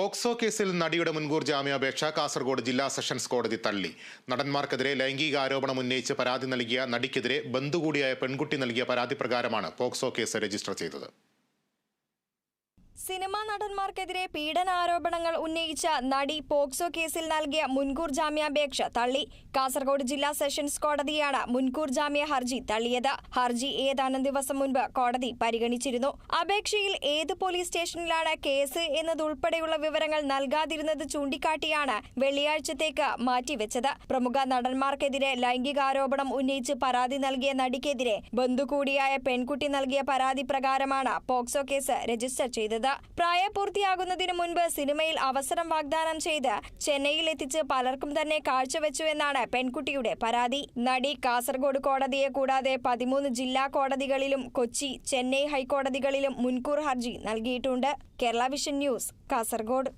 POCSO കേസിൽ നടിയുടെ മുൻകൂർ ജാമ്യാപേക്ഷ കാസർഗോഡ് ജില്ലാ സെഷൻസ് കോടതി തള്ളി. നടന്മാർക്കെതിരെ ലൈംഗിക ആരോപണം ഉന്നയിച്ച് പരാതി നൽകിയ നടിക്കെതിരെ ബന്ധുകൂടിയായ പെൺകുട്ടി നൽകിയ പരാതി പ്രകാരമാണ് പോക്സോ കേസ് രജിസ്റ്റർ ചെയ്തത്. സിനിമാ നടന്മാർക്കെതിരെ പീഡനാരോപണങ്ങൾ ഉന്നയിച്ച നടി പോക്സോ കേസിൽ നൽകിയ മുൻകൂർ ജാമ്യാപേക്ഷ തള്ളി. കാസർഗോഡ് ജില്ലാ സെഷൻസ് കോടതിയാണ് മുൻകൂർ ജാമ്യ ഹർജി തള്ളിയത്. ഹർജി ഏതാനും ദിവസം മുൻപ് കോടതി പരിഗണിച്ചിരുന്നു. അപേക്ഷയിൽ ഏത് പോലീസ് സ്റ്റേഷനിലാണ് കേസ് എന്നതുൾപ്പെടെയുള്ള വിവരങ്ങൾ നൽകാതിരുന്നത് ചൂണ്ടിക്കാട്ടിയാണ് വെള്ളിയാഴ്ചത്തേക്ക് മാറ്റിവെച്ചത്. പ്രമുഖ നടന്മാർക്കെതിരെ ലൈംഗികാരോപണം ഉന്നയിച്ച് പരാതി നൽകിയ നടിക്കെതിരെ ബന്ധുകൂടിയായ പെൺകുട്ടി നൽകിയ പരാതി പ്രകാരമാണ് പോക്സോ കേസ് രജിസ്റ്റർ ചെയ്തത്. പ്രായപൂർത്തിയാകുന്നതിന് മുൻപ് സിനിമയിൽ അവസരം വാഗ്ദാനം ചെയ്ത് ചെന്നൈയിൽ എത്തിച്ച് പലർക്കും തന്നെ കാഴ്ചവെച്ചുവെന്നാണ് പെൺകുട്ടിയുടെ പരാതി. നടി കാസർഗോഡ് കോടതിയെ കൂടാതെ പതിമൂന്ന് ജില്ലാ കോടതികളിലും കൊച്ചി ചെന്നൈ ഹൈക്കോടതികളിലും മുൻകൂർ ഹർജി നൽകിയിട്ടുണ്ട്. Kerala vision news Kasaragod.